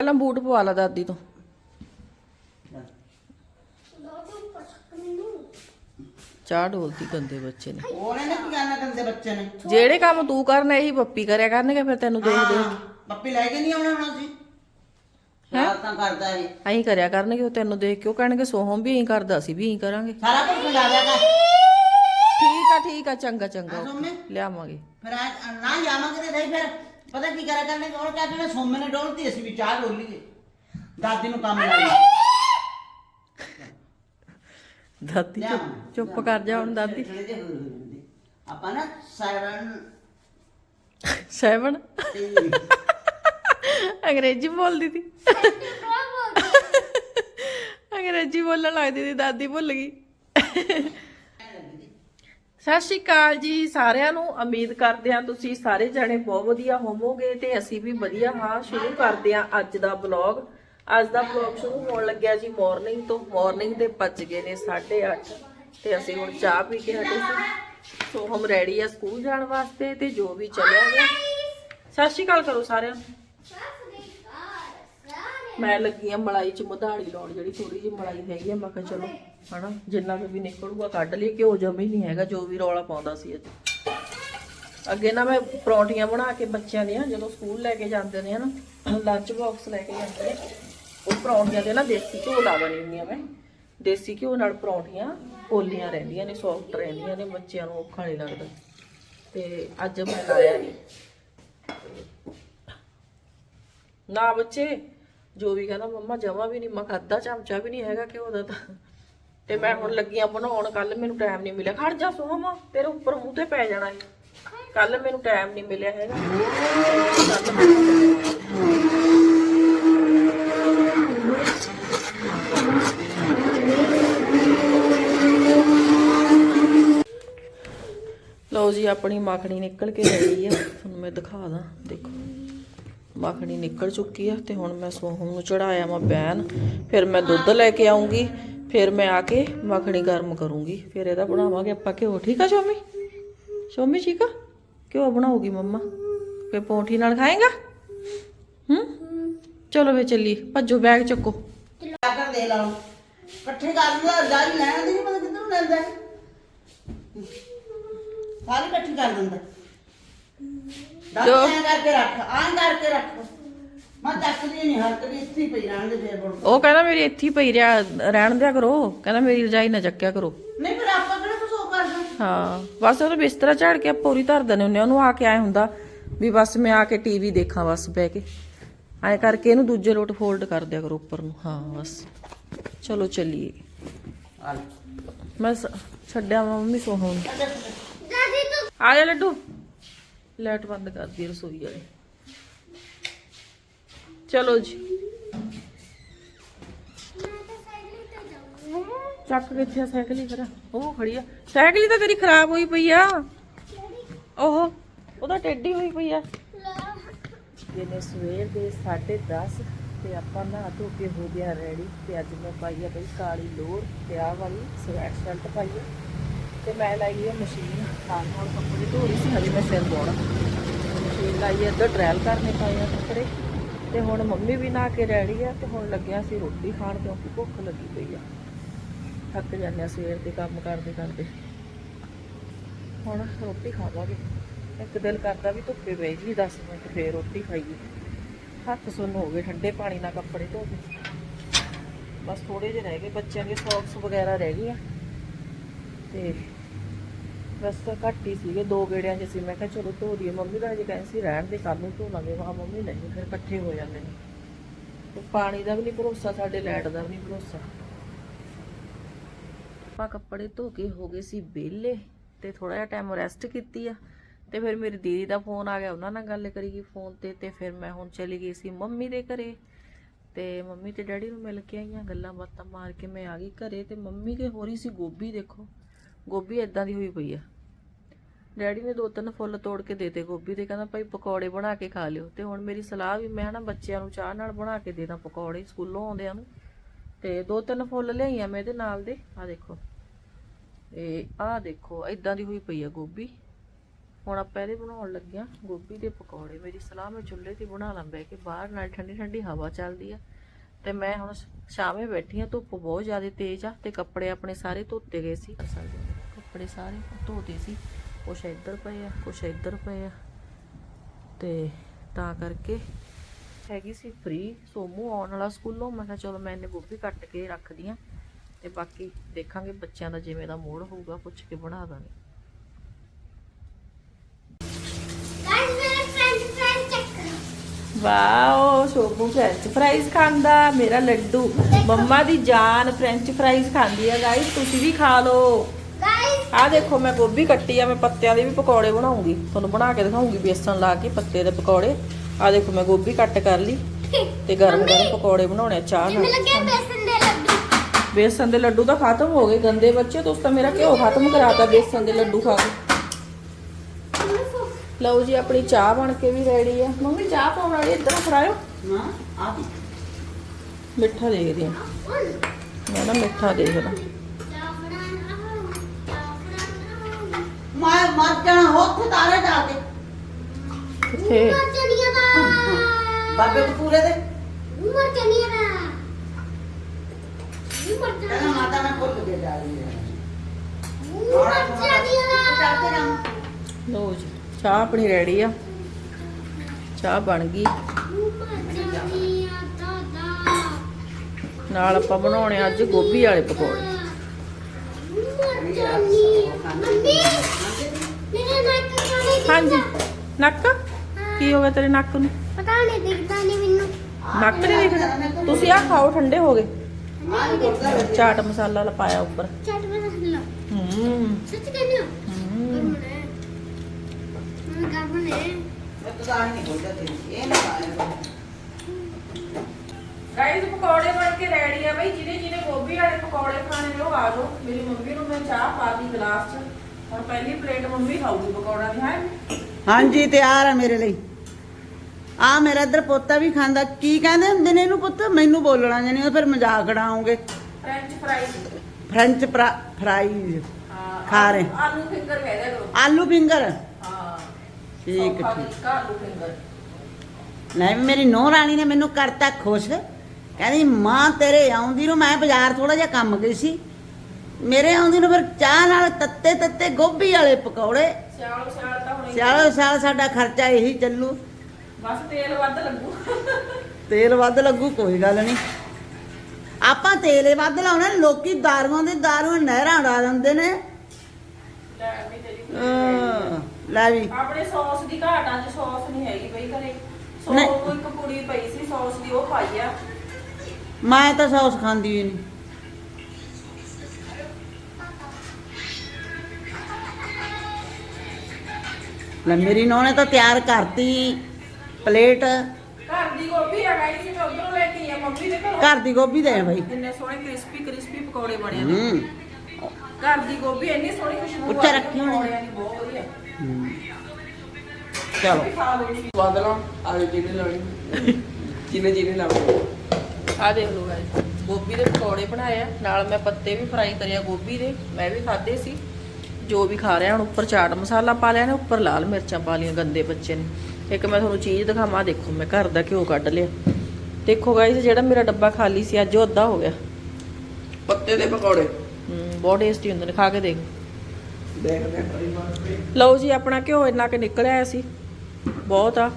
ਪਹਿਲਾਂ ਬੂਟ ਪਵਾ ਲਾ ਦਾਦੀ ਤੋਂ। ਚਾਹ ਡੋਲਦੀ ਗੰਦੇ ਬੱਚੇ ਨੇ। ਉਹਨੇ ਨੇ ਕੀ ਕਰਨਾ ਕੰਦੇ ਬੱਚੇ ਨੇ? ਜਿਹੜੇ ਕੰਮ ਤੂੰ ਕਰਨਾ ਇਹੀ ਪੱਪੀ ਕਰਿਆ ਕਰਨਗੇ ਫਿਰ ਤੈਨੂੰ ਦੇਖ ਹਾਂ, ਪੱਪੀ ਲੈ ਕੇ ਨਹੀਂ ਆਉਣਾ ਹੁਣ ਸੀ ਹੈਂ? ਤਾਂ ਕਰਦਾ ਇਹ। ਐਂ ਕਰਿਆ ਕਰਨਗੇ ਉਹ ਤੈਨੂੰ ਦੇਖ ਕੇ ਉਹ ਕਹਿਣਗੇ ਸੋਹਮ ਵੀ ਐਂ ਕਰਦਾ ਸੀ ਵੀ ਐਂ ਕਰਾਂਗੇ। ਸਾਰਾ ਕੁਝ ਸਮਝਾ ਦਿਆ ਕਰ। ਠੀਕ ਆ ਠੀਕ ਆ ਚੰਗਾ ਚੰਗਾ ਲਿਆਵਾਂਗੇ। ਫਿਰ ਆ ਨਾ ਜਾਵਾਂਗੇ ਤੇ ਨਹੀਂ ਫਿਰ। ਪਤਾ ਕੀ ਕਰਿਆ ਕਰਨੇ? ਕੋਲ ਕਹਿੰਦੇ ਨੇ ਸੋਮੇ ਨੇ ਡੋਲਤੀ ਅਸੀਂ ਵੀ ਚਾਹ ਡੋਲੀਏ ਦਾਦੀ ਨੂੰ ਕੰਮ ਲਾਈ ਦਾਦੀ ਚੁੱਪ- ਚੁੱਪ ਕਰ ਜਾ ਹੁਣ ਦਾਦੀ। ਥੋੜੇ ਜਿਹੇ ਹੋਰ ਹੋ ਜਾਂਦੇ ਆਪਾਂ ਨਾ ਸੈਵਨ ਸੈਵਨ? ਅੰਗਰੇਜ਼ੀ ਬੋਲਦੀ ਸੀ ਅੰਗਰੇਜ਼ੀ ਬੋਲਣ ਲੱਗਦੀ ਸੀ ਦਾਦੀ ਭੁੱਲ ਗਈ। ਸਤਿ ਸ਼੍ਰੀ ਅਕਾਲ ਜੀ, ਸਾਰਿਆਂ ਨੂੰ ਉਮੀਦ ਕਰਦੇ ਹਾਂ ਤੁਸੀਂ ਸਾਰੇ ਜਣੇ ਬਹੁਤ ਵਧੀਆ ਹੋਵੋਗੇ ਤੇ ਅਸੀਂ ਵੀ ਵਧੀਆ ਹਾਂ। ਸ਼ੁਰੂ ਕਰਦੇ ਹਾਂ ਅੱਜ ਦਾ ਵਲੌਗ ਅੱਜ ਦਾ ਵਲੌਗ ਸ਼ੁਰੂ ਹੋਣ ਲੱਗਿਆ ਜੀ ਮਾਰਨਿੰਗ ਤੋਂ। ਮਾਰਨਿੰਗ ਦੇ ਵੱਜ ਗਏ ਨੇ 8:30 ਤੇ ਅਸੀਂ ਹੁਣ ਚਾਹ ਪੀ ਕੇ ਹਟੇ ਸੀ। ਸੋ ਹਮ ਰੈਡੀ ਆ ਸਕੂਲ ਜਾਣ ਵਾਸਤੇ ਤੇ ਜੋ ਵੀ ਚੱਲਿਆ ਗਿਆ ਸਤਿ ਸ਼੍ਰੀ ਅਕਾਲ ਕਰੋ ਸਾਰਿਆਂ ਨੂੰ। ਮੈਂ ਲੱਗੀ ਆ ਮਲਾਈ ਚ ਮਧਾਣੀ ਲਾਉਣ, ਜਿਹੜੀ ਥੋੜੀ ਜਿਹੀ ਮਲਾਈ ਹੈਗੀ ਆ, ਮੈਂ ਕਿਹਾ ਚਲੋ। ਹਨਾ, ਜਿੰਨਾ ਕੁ ਵੀ ਨਿਕਲੂਗਾ ਕੱਢ ਲਈ ਘਿਓ ਜਮੀ ਨਹੀਂ ਹੈਗਾ, ਜੋ ਵੀ ਰੌਲਾ ਪਾਉਂਦਾ ਸੀ ਅੱਜ। ਅੱਗੇ ਨਾ ਮੈਂ ਪਰੌਂਠੀਆਂ ਬਣਾ ਕੇ ਬੱਚਿਆਂ ਦੀਆਂ, ਜਦੋਂ ਸਕੂਲ ਲੈ ਕੇ ਜਾਂਦੇ ਨੇ ਹਨਾ ਲੰਚ ਬਾਕਸ ਲੈ ਕੇ ਜਾਂਦੇ ਉਹ ਪਰੌਂਠੀਆਂ ਦੇ ਨਾ ਦੇਸੀ ਘਿਓ ਲਾ ਦੇਣੀ ਹੁੰਦੀ ਮੈਂ। ਦੇਸੀ ਘਿਓ ਨਾਲ ਪਰੌਂਠੀਆਂ ਪੋਲੀਆਂ ਰਹਿੰਦੀਆਂ ਨੇ ਸੌਫਟ ਰਹਿੰਦੀਆਂ ਨੇ, ਬੱਚਿਆਂ ਨੂੰ ਔਖਾ ਨਹੀਂ ਲੱਗਦਾ। ਤੇ ਅੱਜ ਮੈਂ ਲਾਇਆ ਨਹੀਂ ਨਾ ਬੱਚੇ, ਜੋ ਵੀ ਕਹਿੰਦਾ, ਮੰਮਾ ਜਮਾ ਵੀ ਨਹੀਂ ਮੈਂ ਅੱਧਾ ਚਮਚਾ ਵੀ ਨਹੀਂ ਹੈਗਾ ਘਿਓ ਦਾ ਤਾਂ। ਤੇ ਮੈਂ ਹੁਣ ਲੱਗੀਆਂ ਬਣਾਉਣ ਕੱਲ ਮੈਨੂੰ ਟਾਈਮ ਨਹੀਂ ਮਿਲਿਆ। ਖੜ ਜਾ ਸੋਹਮਾ, ਤੇਰੇ ਉੱਪਰ ਮੂੰਹ ਤੇ ਪੈ ਜਾਣਾ ਹੈ ਕੱਲ ਮੈਨੂੰ ਟਾਈਮ ਨਹੀਂ ਮਿਲਿਆ ਹੈਗਾ। ਲਓ ਜੀ, ਆਪਣੀ ਮੱਖਣੀ ਨਿਕਲ ਕੇ ਰਹੀ ਆ। ਤੁਹਾਨੂੰ ਮੈਂ ਦਿਖਾ ਦਾਂ, ਦੇਖੋ। ਮੱਖਣੀ ਨਿਕਲ ਚੁੱਕੀ ਆ ਤੇ ਹੁਣ ਮੈਂ ਸੋਹਮ ਨੂੰ ਚੜਾਇਆ ਮੈਂ ਬੈਨ। ਫਿਰ ਮੈਂ ਦੁੱਧ ਲੈ ਕੇ ਆਉਂਗੀ। ਫਿਰ ਮੈਂ ਆ ਕੇ ਮੱਖਣੀ ਗਰਮ ਕਰੂੰਗੀ। ਫਿਰ ਇਹਦਾ ਬਣਾਵਾਂਗੇ ਆਪਾਂ ਘਿਓ। ਠੀਕ ਆ ਸ਼ੋਮੀ? ਸ਼ੋਮੀ ਠੀਕ ਆ? ਘਿਓ ਬਣਾਉਗੀ ਮੰਮਾ। ਫੇ ਪੌਂਠੀ ਨਾਲ ਖਾਏਗਾ? ਹੂੰ? ਚਲੋ ਵੇ ਚੱਲੀ ਭੱਜੋ ਬੈਗ ਚੱਕੋ। ਲਾ ਕਰ ਦੇ ਲਾਉ ਇਕੱਠੇ ਕਰ ਲਿਆ ਜਾਈ ਲੈਣ ਨਹੀਂ ਪਤਾ ਕਿੱਧਰ ਨੂੰ ਲੈਂਦਾ। ਸਾਰੇ ਇਕੱਠੀ ਕਰ ਦਿੰਦਾ ਐਂ ਕਰਕੇ ਰੱਖ ਆਂ ਕਰਕੇ ਰੱਖ। ਮੈਂ ਚੱਕਦੀ ਨਹੀਂ ਹੱਥ ਵੀ ਇੱਥੇ ਹੀ ਪਈ ਰਹਿਣ ਦੇ ਫੇਰ ਬੁਣ ਉਹ ਕਹਿੰਦਾ ਮੇਰੀ ਇੱਥੇ ਹੀ ਪਈ ਰਿਆ ਰਹਿਣ ਦਿਆ ਕਰੋ। ਕਹਿੰਦਾ ਮੇਰੀ ਰਜਾਈ ਨਾ ਚੱਕਿਆ ਕਰੋ। ਨਹੀਂ ਫਿਰ ਆਪਾਂ ਕਿਹੜਾ ਕੁਝ ਹੋ ਕਰਦਾ ਹਾਂ ਬਸ ਉਹ ਬਿਸਤਰਾ ਝਾੜ ਕੇ ਆਪਾਂ ਉਰੀ ਧਰ ਹੁੰਦੇ ਆ। ਉਹਨੂੰ ਆ ਕੇ ਆਏ ਹੁੰਦਾ ਵੀ ਬਸ ਮੈਂ ਆ ਕੇ ਟੀਵੀ ਦੇਖਾਂ ਬਸ ਬਹਿ ਕੇ। ਐ ਕਰਕੇ ਇਹਨੂੰ ਦੂਜੇ ਲੋਟ ਫੋਲਡ ਕਰ ਦਿਆ ਕਰੋ ਉੱਪਰ ਨੂੰ। ਹਾਂ ਬਸ। ਚਲੋ ਚੱਲੀਏ। ਆ ਲੈ। ਮੈਂ ਸ- ਛੱਡਿਆ ਵਾ ਮੰਮੀ ਸੋਹਣ। ਆ ਜਾ ਲੱਡੂ। ਲਾਈਟ ਬੰਦ ਕਰ ਦੀ ਰਸੋਈ ਵਾਲੀ। ਚਲੋ ਜੀ। ਚੱਕ ਕਿੱਥੇ ਆ ਸਾਈਕਲ ਹੀ ਕਰਾ ਉਹ ਖੜੀ ਆ। ਸਾਈਕਲ ਹੀ ਤਾਂ ਤੇਰੀ ਖਰਾਬ ਹੋਈ ਪਈ ਆ। ਉਹ ਉਹਦਾ ਟੇਢੀ ਹੋਈ ਪਈ ਆ। ਇਹਨੇ ਸਵੇਰ ਦੇ 10:30 ਤੇ ਆਪਾਂ ਨਹਾ ਧੋ ਕੇ ਹੋ ਗਿਆ ਰੈਡੀ ਤੇ ਅੱਜ ਮੈਂ ਪਾਈ ਆ ਬਈ ਕਾਲੀ ਲੋਰ ਤੇ ਆਹ ਵਾਲੀ ਸਵੈਟ ਸ਼ਰਟ ਪਾਈ ਆ। ਤੇ ਮੈਂ ਲਾਈ ਆ ਮਸ਼ੀਨ ਹਾਂ ਹੁਣ ਕੱਪੜੇ ਧੋ ਰਹੀ ਸੀ, ਹਜੇ ਮੈਂ ਸਿਰ ਧੋਣਾ ਮਸ਼ੀਨ ਲਾਈ ਆ, ਇੱਧਰ ਟ੍ਰਾਇਲ ਕਰਨੇ ਪਏ ਆ ਕੱਪੜੇ। ਤੇ ਹੁਣ ਮੰਮੀ ਵੀ ਨਹਾ ਕੇ ਰੈਡੀ ਆ ਤੇ ਹੁਣ ਲੱਗਿਆ ਸੀ ਰੋਟੀ ਖਾਣ ਕਿਉਂਕਿ ਭੁੱਖ ਲੱਗੀ ਪਈ ਆ। ਥੱਕ ਜਾਂਦੇ ਆ ਸਵੇਰ ਦੇ ਕੰਮ ਕਰਦੇ ਕਰਦੇ। ਹੁਣ ਰੋਟੀ ਖਾਵਾਂਗੇ। ਇੱਕ ਦਿਲ ਕਰਦਾ ਵੀ ਧੁੱਪੇ ਬਹਿ ਜੀ 10 ਮਿੰਟ ਫੇਰ ਰੋਟੀ ਖਾਈਏ। ਹੱਥ ਸੁੰਨ ਹੋ ਗਏ, ਠੰਡੇ ਪਾਣੀ ਨਾਲ ਕੱਪੜੇ ਧੋ ਕੇ। ਬਸ ਥੋੜੇ ਜਿਹੇ ਰਹਿ ਗਏ, ਬੱਚਿਆਂ ਦੀਆਂ ਸੌਕਸ ਵਗੈਰਾ ਰਹਿ ਗਈਆਂ। ਤੇ ਬਸ ਘੱਟ ਹੀ ਸੀਗੇ, ਦੋ ਗੇੜਿਆਂ 'ਚ ਸੀ। ਮੈਂ ਕਿਹਾ ਚਲੋ ਧੋ ਦਈਏ। ਮੰਮੀ ਦਾ ਹਜੇ ਕਹਿੰਦੇ ਸੀ, ਰਹਿਣ ਦੇ ਕੱਲ ਨੂੰ ਧੋ ਲਾਂਗੇ ਵਾ ਮੰਮੀ ਨਹੀਂ, ਫਿਰ ਇਕੱਠੇ ਹੋ ਜਾਂਦੇ ਨੇ। ਤੇ ਪਾਣੀ ਦਾ ਵੀ ਨਹੀਂ ਭਰੋਸਾ, ਸਾਡੇ ਲਾਈਟ ਦਾ ਵੀ ਨਹੀਂ ਭਰੋਸਾ। ਆਪਾਂ ਕੱਪੜੇ ਧੋ ਕੇ ਹੋ ਗਏ ਸੀ ਵਿਹਲੇ ਤੇ ਥੋੜਾ ਜਿਹਾ ਟਾਈਮ ਰੈਸਟ ਕੀਤੀ ਆ। ਤੇ ਫਿਰ ਮੇਰੀ ਦੀਦੀ ਦਾ ਫੋਨ ਆ ਗਿਆ, ਉਹਨਾਂ ਨਾਲ ਗੱਲ ਕਰੀ ਗਈ ਫੋਨ ਤੇ। ਤੇ ਫਿਰ ਮੈਂ ਹੁਣ ਚਲੀ ਗਈ ਸੀ ਮੰਮੀ ਦੇ ਘਰੇ। ਤੇ ਮੰਮੀ ਤੇ ਡੈਡੀ ਨੂੰ ਮਿਲ ਕੇ ਆਈਆਂ ਗੱਲਾਂ ਬਾਤਾਂ ਮਾਰ ਕੇ ਮੈਂ ਆ ਗਈ ਘਰੇ। ਤੇ ਮੰਮੀ ਕੇ ਹੋ ਰਹੀ ਸੀ, ਗੋਭੀ ਦੇਖੋ। ਗੋਭੀ ਇਦਾਂ ਦੀ ਹੋਈ ਪਈ ਆ। ਡੈਡੀ ਨੇ ਦੋ ਤਿੰਨ ਫੁੱਲ ਤੋੜ ਕੇ ਦੇਤੇ ਗੋਭੀ ਦੇ, ਕਹਿੰਦਾ ਭਾਈ ਪਕੌੜੇ ਬਣਾ ਕੇ ਖਾ ਲਿਓ। ਤੇ ਹੁਣ ਮੇਰੀ ਸਲਾਹ ਵੀ ਮੈਂ ਨਾ ਬੱਚਿਆਂ ਨੂੰ ਚਾਹ ਨਾਲ ਬਣਾ ਕੇ ਦੇ ਦਾਂ ਪਕੌੜੇ, ਸਕੂਲੋਂ ਆਉਂਦਿਆਂ ਨੂੰ। ਤੇ ਦੋ ਤਿੰਨ ਫੁੱਲ ਲਿਆਈਆਂ ਮੈਂ ਇਹਦੇ ਨਾਲ ਦੇ। ਆ ਦੇਖੋ। ਤੇ ਆਹ ਦੇਖੋ ਇਦਾਂ ਦੀ ਹੋਈ ਪਈ ਆ ਗੋਭੀ। ਹੁਣ ਆਪਾਂ ਇਹਦੇ ਬਣਾਉਣ ਲੱਗਿਆ ਗੋਭੀ ਦੇ ਪਕੌੜੇ। ਮੇਰੀ ਸਲਾਹ ਮੈਂ ਚੁੱਲ੍ਹੇ ਤੇ ਬਣਾ ਲਾਂ ਬਹਿ ਕੇ, ਬਾਹਰ ਨਾਲ ਠੰਡੀ ਠੰਡੀ ਹਵਾ ਚੱਲਦੀ ਆ। ਤੇ ਮੈਂ ਹੁਣ ਸ਼ਾਮੇ ਬੈਠੀ ਆ, ਧੁੱਪ ਬਹੁਤ ਜ਼ਿਆਦਾ ਤੇਜ਼ ਆ ਤੇ ਕੱਪੜੇ ਆਪਣੇ ਸਾਰੇ ਧੋਤੇ ਗਏ ਸੀ। ਅਸਲ ਦੇ ਕੱਪੜੇ ਸਾਰੇ ਧੋਤੇ ਸੀ। ਕੁਛ ਇੱਧਰ ਪਏ ਆ ਕੁਛ ਇੱਧਰ ਪਏ ਆ। ਤੇ ਤਾਂ ਕਰਕੇ ਹੈਗੀ ਸੀ ਫ੍ਰੀ ਸੋਮੂ ਆਉਣ ਵਾਲਾ ਸਕੂਲੋਂ। ਮੈਂ ਕਿਹਾ ਚਲੋ ਮੈਂ ਇਹਨੇ ਗੋਭੀ ਕੱਟ ਕੇ ਰੱਖਦੀ ਆ। ਤੇ ਬਾਕੀ ਦੇਖਾਂਗੇ ਬੱਚਿਆਂ ਦਾ ਜਿਵੇਂ ਦਾ ਮੂਡ ਹੋਊਗਾ ਪੁੱਛ ਕੇ ਬਣਾ ਦਾਂਗੇ। ਵਾਓ ਸ਼ੋਭੂ ਫ੍ਰੈਂਚ ਫਰਾਈਜ਼ ਖਾਂਦਾ ਮੇਰਾ ਲੱਡੂ। ਮੰਮਾ ਦੀ ਜਾਨ ਫ੍ਰੈਂਚ ਫਰਾਈਜ਼ ਖਾਂਦੀ ਆ ਗਾਇਸ ਤੁਸੀਂ ਵੀ ਖਾ ਲਓ। ਗਾਇਸ ਆ ਦੇਖੋ ਮੈਂ ਗੋਭੀ ਕੱਟੀ ਆ ਮੈਂ ਪੱਤਿਆਂ ਦੇ ਵੀ ਪਕੌੜੇ ਬਣਾਉਂਗੀ। ਤੁਹਾਨੂੰ ਬਣਾ ਕੇ ਦਿਖਾਉਂਗੀ ਬੇਸਣ ਲਾ ਕੇ ਪੱਤੇ ਦੇ ਪਕੌੜੇ। ਆ ਦੇਖੋ ਮੈਂ ਗੋਭੀ ਕੱਟ ਕਰ ਲਈ ਤੇ ਗਰਮ ਗਰਮ ਪਕੌੜੇ ਬਣਾਉਣੇ ਚਾਹ ਨਾਲ। ਲੱਗੇ ਬੇਸਨ ਦੇ ਲੱਡੂ। ਬੇਸਣ ਦੇ ਲੱਡੂ ਤਾਂ ਖਤਮ ਹੋ ਗਏ ਗੰਦੇ ਬੱਚੇ ਤੁਸੀਂ ਤਾਂ ਮੇਰਾ ਘਿਓ ਖਤਮ ਕਰਾਤਾ ਬੇਸਨ ਦੇ ਲੱਡੂ ਖਾ ਕੇ। ਲਓ ਜੀ ਆਪਣੀ ਚਾਹ ਬਣ ਕੇ ਵੀ ਰੈਡੀ ਆ। ਮੰਮੀ ਚਾਹ ਪਾਉਣ ਵਾਲੀ ਇੱਧਰ ਫੜਾਇਓ। ਨਾ ਆ ਮਿੱਠਾ ਦੇਖਦੀ ਆ। ਮੈਂ ਨਾ ਮਿੱਠਾ ਦੇਖਦਾ। ਮਰ ਜਾਣਾ ਉੱਥੇ ਤਾਰੇ ਜਾ ਕੇ। ਕਿੱਥੇ? ਬਾਬੇ ਦੇ ਪੂਰੇ ਦੇ। ਕਹਿੰਦਾ ਮਾਤਾ ਮੈਂ ਭੁੱਲ ਕੇ ਜਾ ਰਹੀ ਹਾਂ। ਚੱਲਤੇ ਜਾਮ ਲਓ ਜੀ ਚਾਹ ਆਪਣੀ ਰੈਡੀ ਆ। ਚਾਹ ਬਣ ਗਈ। ਨਾਲ ਆਪਾਂ ਬਣਾਉਣੇ ਅੱਜ ਗੋਭੀ ਵਾਲੇ ਪਕੌੜੇ। ਹਾਂਜੀ। ਨੱਕ? ਕੀ ਹੋ। ਗਿਆ ਤੇਰੇ ਨੱਕ ਨੂੰ? ਪਤਾ ਨਹੀਂ ਦਿਖਦਾ ਨਹੀਂ ਮੈਨੂੰ। ਨੱਕ ਨਹੀਂ ਦਿਖਦਾ? ਤੁਸੀਂ ਆ ਖਾਓ ਠੰਡੇ ਹੋ ਗਏ। ਚਾਟ ਮਸਾਲਾ ਲ ਪਾਇਆ ਉੱਪਰ। ਚੱਟ ਲਓ ਹੂੰ। ਸੱਚ ਕਹਿੰਦੇ ਹੋ? ਹੂੰ। ਗਰਮ ਨੇ ਮੈਂ ਗਰਮ ਨੇ ਮੈਂ ਤਾਂ ਆਹ ਨਹੀਂ ਖੋਲਦਾ ਤੇ ਇਹ ਨਾ ਆਇਆ ਗਾਈਸ ਪਕੌੜੇ ਬਣ ਕੇ ਰੈਡੀ ਆ ਬਈ। ਜਿਹਨੇ ਜਿਹਨੇ ਗੋਭੀ ਵਾਲੇ ਪਕੌੜੇ ਖਾਣੇ ਨੇ ਉਹ ਆ ਜਾਓ। ਮੇਰੀ ਮੰਮੀ ਨੂੰ ਮੈਂ ਚਾਹ ਪਾ ਦੀ ਗਲਾਸ 'ਚ। ਹੁਣ ਪਹਿਲੀ ਪਲੇਟ ਮੰਮੀ ਖਾਊਗੀ ਪਕੌੜਾ ਦੀ ਹੈ? ਹਾਂਜੀ ਤਿਆਰ ਆ ਮੇਰੇ ਲਈ। ਆ ਮੇਰਾ ਇੱਧਰ ਪੋਤਾ ਵੀ ਖਾਂਦਾ। ਕੀ ਕਹਿੰਦੇ ਹੁੰਦੇ ਨੇ ਇਹਨੂੰ ਪੁੱਤ? ਮੈਨੂੰ ਬੋਲਣਾ ਜਾਨੀ ਉਹ ਫਿਰ ਮਜ਼ਾਕ ਉਡਾਉਂਗੇ। ਫ੍ਰੈਂਚ ਫਰਾਈਜ਼ ਫ੍ਰੈਂਚ ਫਰਾਈਜ਼ ਹਾਂ ਖਾ ਰਹੇ। ਆਲੂ ਫਿੰਗਰ ਕਹਿ ਦਿਆ ਕਰੋ। ਆਲੂ ਫਿੰਗਰ? ਹਾਂ। ਠੀਕ ਠੀਕ। ਆਲੂ ਫਿੰਗਰ। ਨਹੀਂ ਮੇਰੀ ਨੋਹ ਰਾਣੀ ਨੇ ਮੈਨੂੰ ਕਰਤਾ ਖੁਸ਼। ਕਹਿੰਦੀ ਮਾਂ ਤੇਰੇ ਆਉਂਦੀ ਨੂੰ ਮੈਂ ਬਾਜ਼ਾਰ ਥੋੜਾ ਜਿਹਾ ਕੰਮ ਗਈ ਸੀ। ਮੇਰੇ ਆਉਂਦੀ ਨੂੰ ਫਿਰ ਚਾਹ ਨਾਲ ਗੋਭੀ ਵਾਲੇ ਪਕੌੜੇ। ਸਿਆਲ ਸਿਆਲ ਤਾਂ ਹੁਣ ਸਿਆਲੋ ਸਿਆਲ ਸਾਡਾ ਖਰਚਾ ਇਹੀ ਚੱਲੂ। ਬਸ ਤੇਲ ਵੱਧ ਲੱਗੂ। ਤੇਲ ਵੱਧ ਲੱਗੂ ਕੋਈ ਗੱਲ ਨਹੀਂ। ਆਪਾਂ ਤੇਲ ਹੀ ਵੱਧ ਲਾਉਣਾ ਲੋਕੀ ਦਾਰੂਆਂ ਦੇ ਦਾਰੂ ਨਹਿਰਾਂ ਉਡਾ ਦਿੰਦੇ ਨੇ। ਲੈ ਵੀ ਤੇਰੀ ਅਹ, ਲੈ ਵੀ। ਆਪਣੇ ਸੌਸ ਦੀ ਘਾਟ ਅੱਜ ਸੌਸ ਨਹੀਂ ਹੈਗੀ ਬਈ ਘਰੇ। ਸੌਸ ਨਹੀਂ। ਇੱਕ ਕੁੜੀ ਪਈ ਸੀ ਸੌਸ ਦੀ ਉਹ ਪਾਈ ਆ। ਮੈਂ ਤਾਂ ਸੌਸ ਖਾਂਦੀ ਹੀ ਨਹੀਂ ਲੈ ਮੇਰੀ ਨੋਹ ਨੇ ਤਾਂ ਤਿਆਰ ਕਰਤੀ ਪਲੇਟ। ਘਰ ਦੀ ਗੋਭੀ ਆ ਗਈ ਸੀ ਮੈਂ ਉਧਰੋਂ ਲੈ ਕੇ ਆ ਮੰਮੀ ਦੇ ਘਰੋਂ। ਘਰ ਦੀ ਗੋਭੀ ਦੇ ਬਈ। ਇੰਨੇ ਸੋਹਣੇ ਕ੍ਰਿਸਪੀ ਕ੍ਰਿਸਪੀ ਪਕੌੜੇ ਬਣੇ ਨੇ। ਹੂੰ। ਘਰ ਦੀ ਗੋਭੀ ਇੰਨੀ ਸੋਹਣੀ ਖੁਸ਼ਬੂ ਉੱਚਾ ਰੱਖੀ ਹੋਣੀ। ਪਕੌੜਿਆਂ ਦੀ ਬਹੁਤ ਵਧੀਆ। ਚਲੋ। ਖਾ ਲਓ ਜੀ ਸਵਾਦ ਲਾ ਆਲੇ ਜਿਹਨੇ ਲਾਣੀ ਜਿਹਨੇ ਜਿਹਨੇ ਲਾਉਣੀ। ਆ ਦੇਖ ਲਓ ਗਾਇਸ ਗੋਭੀ ਦੇ ਪਕੌੜੇ ਬਣਾਏ ਆ। ਨਾਲ ਮੈਂ ਪੱਤੇ ਵੀ ਫਰਾਈ ਕਰਿਆ ਗੋਭੀ ਦੇ ਮੈਂ ਵੀ ਖਾਦੇ ਸੀ। ਜੋ ਵੀ ਖਾ ਰਿਹਾ ਹੁਣ ਉੱਪਰ ਚਾਟ ਮਸਾਲਾ ਪਾ ਲਿਆ ਨੇ ਉੱਪਰ ਲਾਲ ਮਿਰਚਾਂ ਪਾ ਲਈਆਂ ਗੰਦੇ ਬੱਚੇ ਨੇ। ਇੱਕ ਮੈਂ ਤੁਹਾਨੂੰ ਚੀਜ਼ ਦਿਖਾਵਾਂ ਦੇਖੋ ਮੈਂ ਘਰ ਦਾ ਘਿਓ ਕੱਢ ਲਿਆ। ਦੇਖੋ ਗਾਇਸ ਜਿਹੜਾ ਮੇਰਾ ਡੱਬਾ ਖਾਲੀ ਸੀ ਅੱਜ ਉਹ ਅੱਧਾ ਹੋ ਗਿਆ। ਪੱਤੇ ਦੇ ਪਕੌੜੇ। ਹਮ, ਬਹੁਤ ਟੇਸਟੀ ਹੁੰਦੇ ਨੇ ਖਾ ਕੇ ਦੇਖ। ਲਓ ਜੀ ਆਪਣਾ ਘਿਓ ਇੰਨਾ ਕਿ ਨਿਕਲਿਆ ਆਇਆ ਸੀ। ਬਹੁਤ ਆ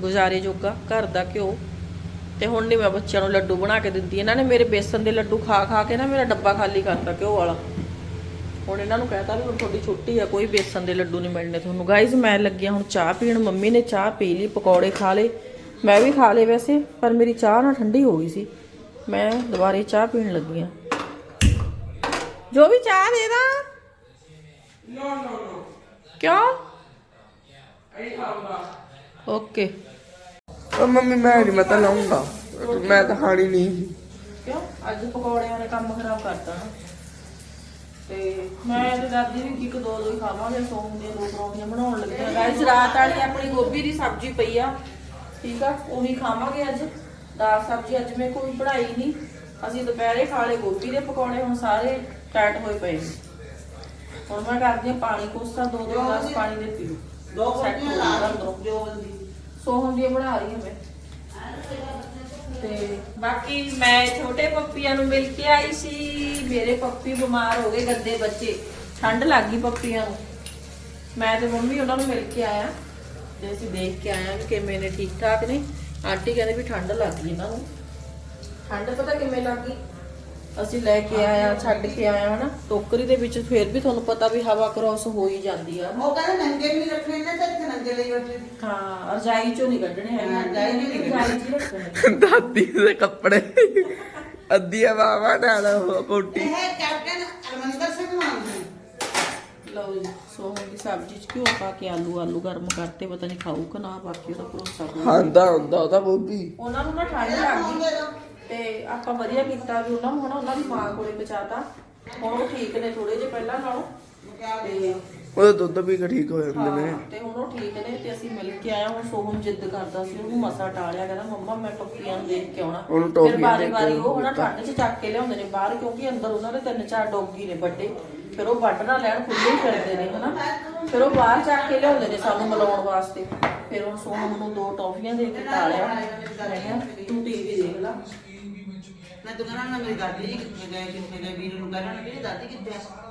ਗੁਜ਼ਾਰੇ ਜੋਗਾ ਘਰ ਦਾ ਘਿਓ। ਤੇ ਹੁਣ ਨਹੀਂ ਮੈਂ ਬੱਚਿਆਂ ਨੂੰ ਲੱਡੂ ਬਣਾ ਕੇ ਦਿੰਦੀ ਇਹਨਾਂ ਨੇ ਮੇਰੇ ਬੇਸਨ ਦੇ ਲੱਡੂ ਖਾ ਖਾ ਕੇ ਨਾ ਮੇਰਾ ਡੱਬਾ ਖਾਲੀ ਕਰਤਾ ਘਿਓ ਵਾਲਾ। ਹੁਣ ਇਹਨਾਂ ਨੂੰ ਕਹਿਤਾ ਵੀ ਹੁਣ ਤੁਹਾਡੀ ਛੁੱਟੀ ਆ ਕੋਈ ਬੇਸਨ ਦੇ ਲੱਡੂ ਨਹੀਂ ਮਿਲਣੇ ਤੁਹਾਨੂੰ। ਗਾਇਜ਼ ਮੈਂ ਲੱਗਿਆ ਹੁਣ ਚਾਹ ਪੀਣ ਮੰਮੀ ਨੇ ਚਾਹ ਪੀ ਲਈ ਪਕੌੜੇ ਖਾ ਲਏ। ਮੈਂ ਵੀ ਖਾ ਲਏ ਵੈਸੇ ਪਰ ਮੇਰੀ ਚਾਹ ਨਾ ਠੰਡੀ ਹੋ ਗਈ ਸੀ। ਮੈਂ ਦੁਬਾਰੇ ਚਾਹ ਪੀਣ ਲੱਗੀ ਆ। ਜੋ ਵੀ ਚਾਹ ਦੇ ਦਾਂ। ਨੋ ਨੋ ਨੋ ਕਿਉਂ? ਇਹ ਖਾਊਂਗਾ। ਓਕੇ ਉਹ ਮੰਮੀ ਮੈਂ ਨਹੀਂ ਮੈਂ ਤਾਂ ਲਾਉਂਗਾ ਮੈਂ ਤਾਂ ਖਾਣੀ ਨਹੀਂ। ਕਿਉਂ? ਅੱਜ ਪਕੌੜਿਆਂ ਨੇ ਕੰਮ ਖਰਾਬ ਕਰਤਾ ਨਾ। ਤੇ ਮੈਂ ਤੇ ਦਾਦੀ ਵੀ ਇੱਕ ਦੋ ਦੋ ਹੀ ਖਾਵਾਂਗੇ ਸੋਮ ਦੀਆਂ ਦੋ ਪਰੌਂਠੀਆਂ ਬਣਾਉਣ ਲੱਗੇ ਆ। ਗਾਇਸ ਰਾਤ ਵਾਲੀ ਆਪਣੀ ਗੋਭੀ ਦੀ ਸਬਜ਼ੀ ਪਈ ਆ। ਠੀਕ ਆ ਉਹੀ ਖਾਵਾਂਗੇ ਅੱਜ। ਦਾਲ ਸਬਜ਼ੀ ਅੱਜ ਮੈਂ ਕੋਈ ਬਣਾਈ ਨਹੀਂ। ਅਸੀਂ ਦੁਪਹਿਰੇ ਖਾ ਲਏ ਗੋਭੀ ਦੇ ਪਕੌੜੇ ਹੁਣ ਸਾਰੇ ਟਾਈਟ ਹੋਏ ਪਏ ਨੇ। ਹੁਣ ਮੈਂ ਕਰਦੀ ਆ ਪਾਣੀ ਕੋਸਾ ਦੋ ਦੋ ਗਲਾਸ ਪਾਣੀ ਦੇ ਪੀਓ। ਦੋ ਕੁੜੀਆਂ ਲਾ ਦੋ ਜੋ ਬੰਦੀ ਸੋਹਣ ਦੀ ਬਣਾ ਰਹੀ ਹਾਂ ਮੈਂ। ਤੇ ਬਾਕੀ ਮੈਂ ਛੋਟੇ ਪੱਪੀਆਂ ਨੂੰ ਮਿਲ ਕੇ ਆਈ ਸੀ। ਮੇਰੇ ਪੱਪੀ ਬਿਮਾਰ ਹੋ ਗਏ ਗੰਦੇ ਬੱਚੇ। ਠੰਡ ਲੱਗ ਗਈ ਪੱਪੀਆਂ ਨੂੰ। ਮੈਂ ਤੇ ਮੰਮੀ ਉਹਨਾਂ ਨੂੰ ਮਿਲ ਕੇ ਆਇਆ। ਤੇ ਅਸੀਂ ਦੇਖ ਕੇ ਆਇਆ ਕਿ ਕਿਵੇਂ ਨੇ ਠੀਕ ਠਾਕ ਨੇ। ਆਂਟੀ ਕਹਿੰਦੇ ਵੀ ਠੰਡ ਲੱਗ ਗਈ ਇਹਨਾਂ ਨੂੰ। ਠੰਡ ਪਤਾ ਕਿਵੇਂ ਲੱਗ ਗਈ? ਅਸੀਂ ਲੈ ਕੇ ਆਇਆ ਛੱਡ ਕੇ ਆਇਆ ਹਨਾ। ਟੋਕਰੀ ਦੇ ਵਿੱਚ ਫਿਰ ਵੀ ਤੁਹਾਨੂੰ ਪਤਾ ਵੀ ਹਵਾ ਕ੍ਰੋਸ ਹੋ ਹੀ ਜਾਂਦੀ ਆ। ਉਹ ਕਹਿੰਦੇ ਨੰਗੇ ਵੀ ਰੱਖਣੇ ਨੇ ਤੇ ਇੱਥੇ ਨੰਗੇ ਲਈ ਬੈਠੇ ਨੇ। ਹਾਂ ਰਜਾਈ ਚੋਂ ਨਹੀਂ ਕੱਢਣੇ ਹੈਗੇ। ਹਾਂ, ਰਜਾਈ ਚੋਂ ਨਹੀਂ ਕੱਢਣੇ। ਰਜਾਈ 'ਚ ਹੀ ਰੱਖਣੇ ਨੇ। ਦਾਦੀ ਦੇ ਕੱਪੜੇ। ਅੱਧੀਆਂ ਬਾਵਾ ਨਾਲ ਉਹ ਕੋਟੀ। ਇਹ ਕੈਪਟਨ ਅਰਮੰਦਰ ਸਿੰਘ ਮੰਗਦੇ ਲਓ ਜੀ ਸੋਹਣ ਦੀ ਸਬਜ਼ੀ ਚ ਘਿਓ ਪਾ ਕੇ ਆਲੂ ਆਲੂ ਗਰਮ ਕਰਤੇ ਪਤਾ ਨਹੀਂ ਖਾਊ ਕਿ ਨਾ ਬਾਕੀ ਉਹਦਾ ਭਰੋਸਾ ਕੋਈ ਖਾਂਦਾ ਹੁੰਦਾ ਉਹਦਾ ਬੋਬੀ ਉਹਨਾਂ ਨੂੰ ਨਾ ਠੰਡ ਲੱਗ ਗਈ। ਤੇ ਆਪਾਂ ਵਧੀਆ ਕੀਤਾ ਵੀ ਉਹਨਾਂ ਨੂੰ ਹਨਾ ਉਹਨਾਂ ਦੀ ਮਾਂ ਕੋਲੇ ਪਹੁੰਚਾਤਾ ਹੁਣ ਉਹ ਠੀਕ ਨੇ ਥੋੜੇ ਜਿਹਾ ਪਹਿਲਾਂ ਨਾਲੋਂ। ਤੇ ਉਹਦਾ ਦੁੱਧ ਕੇ ਠੀਕ ਹੋ ਜਾਂਦੇ ਨੇ। ਤੇ ਹੁਣ ਉਹ ਠੀਕ ਨੇ ਤੇ ਅਸੀਂ ਮਿਲ ਕੇ ਆਇਆ ਹੁਣ ਸੋਹਮ ਜਿੱਦ ਕਰਦਾ ਸੀ ਉਹਨੂੰ ਮਸਾ ਟਾਲਿਆ ਕਹਿੰਦਾ ਮੰਮਾ ਮੈਂ ਟੋਪੀਆਂ ਨੂੰ ਦੇਖ ਕੇ ਆਉਣਾ। ਉਹਨੂੰ ਫਿਰ ਟੋਪੀਆਂ ਬਾਰੀ ਦੇਖ ਕੇ ਬਾਰੀ ਉਹ ਹਨਾ ਠੰਡ 'ਚ ਚੱਕ ਕੇ ਲਿਆਉਂਦੇ ਨੇ ਬਾਹਰ ਕਿਉਂਕਿ ਅੰਦਰ ਉਹਨਾਂ ਦੇ ਤਿੰਨ ਚਾਰ ਡੋਗੀ ਨੇ ਵੱਡੇ। ਫਿਰ ਉਹ ਵੱਢ ਨਾ ਲੈਣ ਖੁੱਲੇ ਹੀ ਫਿਰਦੇ ਨੇ ਹਨਾ। ਫਿਰ ਉਹ ਬਾਹਰ ਚੱਕ ਕੇ ਲਿਆਉਂਦੇ ਨੇ ਸਾਨੂੰ ਮਿਲਾਉਣ ਵਾਸਤੇ। ਫਿਰ ਉਹ ਸੋਹਮ ਨੂੰ ਦੋ ਟੋਫੀਆਂ ਦੇ ਕੇ ਟਾਲਿਆ। ਮੈਂ ਕਿਹਾ ਤੂੰ ਟੀਵੀ ਦੇਖ ਲੈ। ਮੈਂ ਤਾਂ ਕਹਿੰਦਾ ਨਾ ਮੇਰੀ ਦਾਦੀ ਜੀ ਕਿੱਥੇ ਗਏ ਕਿੱਥੇ ਗਏ ਵੀਰ ਨੂੰ ਕਹਿੰਦਾ ਮੇਰੀ ਦਾਦੀ ਕਿੱਥੇ ਆ?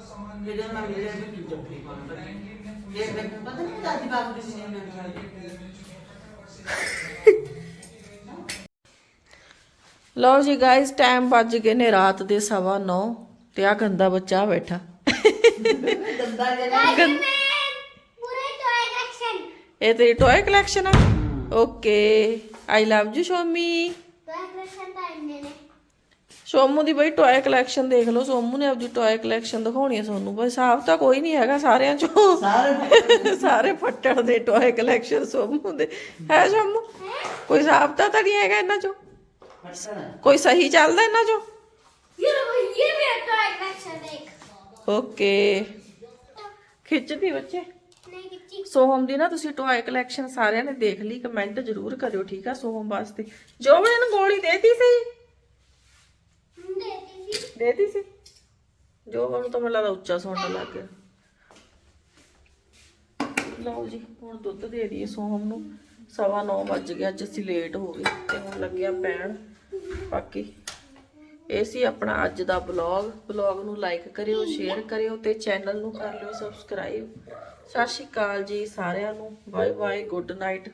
ਜਦ ਮੈਂ ਮਿਲਿਆ ਮੈਂ ਕੀ ਚੱਪੀ ਪਾਉਣ ਲੱਗੀ ਇਹ ਮੈਨੂੰ ਪਤਾ ਨਹੀਂ ਦਾਦੀ ਬਾਬੂ ਦੀ ਸੀ ਮੈਂ ਲਓ ਜੀ ਗਾਇਸ ਟਾਈਮ ਵੱਜ ਗਏ ਨੇ ਰਾਤ ਦੇ 9:30 ਤੇ ਆ ਗੰਦਾ ਬੱਚਾ ਬੈਠਾ। ਦੰਦਾ ਜਿਹੜਾ ਪੂਰੇ ਟੋਏ ਕਲੈਕਸ਼ਨ ਇਹ ਤੇਰੀ ਟੋਏ ਕਲੈਕਸ਼ਨ ਆ? Okay I love you Shomi. Toy collection Somu ਦੀ ਬਈ ਟੌਏ ਕਲੈਕਸ਼ਨ ਦੇਖ ਲਓ ਸੋਮੂ ਨੇ ਆਪਣੀ ਟੌਏ ਕਲੈਕਸ਼ਨ ਦਿਖਾਉਣੀ ਹੈ ਤੁਹਾਨੂੰ ਬਈ ਸਾਫ਼ ਤਾਂ ਕੋਈ ਨਹੀਂ ਹੈਗਾ ਸਾਰਿਆਂ ਚੋਂ। ਸਾਰੇ ਸਾਰੇ ਫੱਟੜ ਦੇ ਟੌਏ ਕਲੈਕਸ਼ਨ ਸੋਮੂ ਦੇ। ਹੈ ਸੋਮੂ? ਕੋਈ ਸਾਫ਼ ਤਾਂ ਨਹੀਂ ਹੈਗਾ ਇਹਨਾਂ ਚੋਂ? ਕੋਈ ਸਹੀ ਚੱਲਦਾ ਇਹਨਾਂ ਚੋਂ? ਓਕੇ। ਖਿੱਚਦੀ ਬੱਚੇ? ਸੋਹਮ ਦੀ ਨਾ ਤੁਸੀਂ ਟੋਏ ਕਲੈਕਸ਼ਨ ਸਾਰਿਆਂ ਨੇ ਦੇਖ ਲਈ ਕਮੈਂਟ ਜ਼ਰੂਰ ਕਰਿਓ ਠੀਕ ਆ ਸੋਹਮ ਵਾਸਤੇ। ਜੋ ਮੈਨੂੰ ਗੋਲੀ ਦੇਤੀ ਸੀ? ਦੇਤੀ ਸੀ। ਸੀ ਜੋ ਉਹਨੂੰ ਤਾਂ ਮੈਨੂੰ ਉੱਚਾ ਸੌਣ ਲੱਗ ਗਿਆ। ਲਓ ਜੀ, ਹੁਣ ਦੁੱਧ ਦੇ ਦਈਏ ਸੋਹਮ ਨੂੰ। ਸਵਾ 9 ਵੱਜ ਗਿਆ ਅੱਜ ਅਸੀਂ ਲੇਟ ਹੋ ਗਏ ਤੇ ਹੁਣ ਲੱਗਿਆ ਪੈਣ। ਬਾਕੀ ਇਹ ਸੀ ਆਪਣਾ ਅੱਜ ਦਾ ਬਲੌਗ ਬਲੌਗ ਨੂੰ ਲਾਈਕ ਕਰਿਓ ਸ਼ੇਅਰ ਕਰਿਓ ਤੇ ਚੈਨਲ ਨੂੰ ਕਰ ਲਿਓ ਸਬਸਕ੍ਰਾਈਬ ਸਤਿ ਸ਼੍ਰੀ ਅਕਾਲ ਜੀ ਸਾਰਿਆਂ ਨੂੰ। Bye bye good night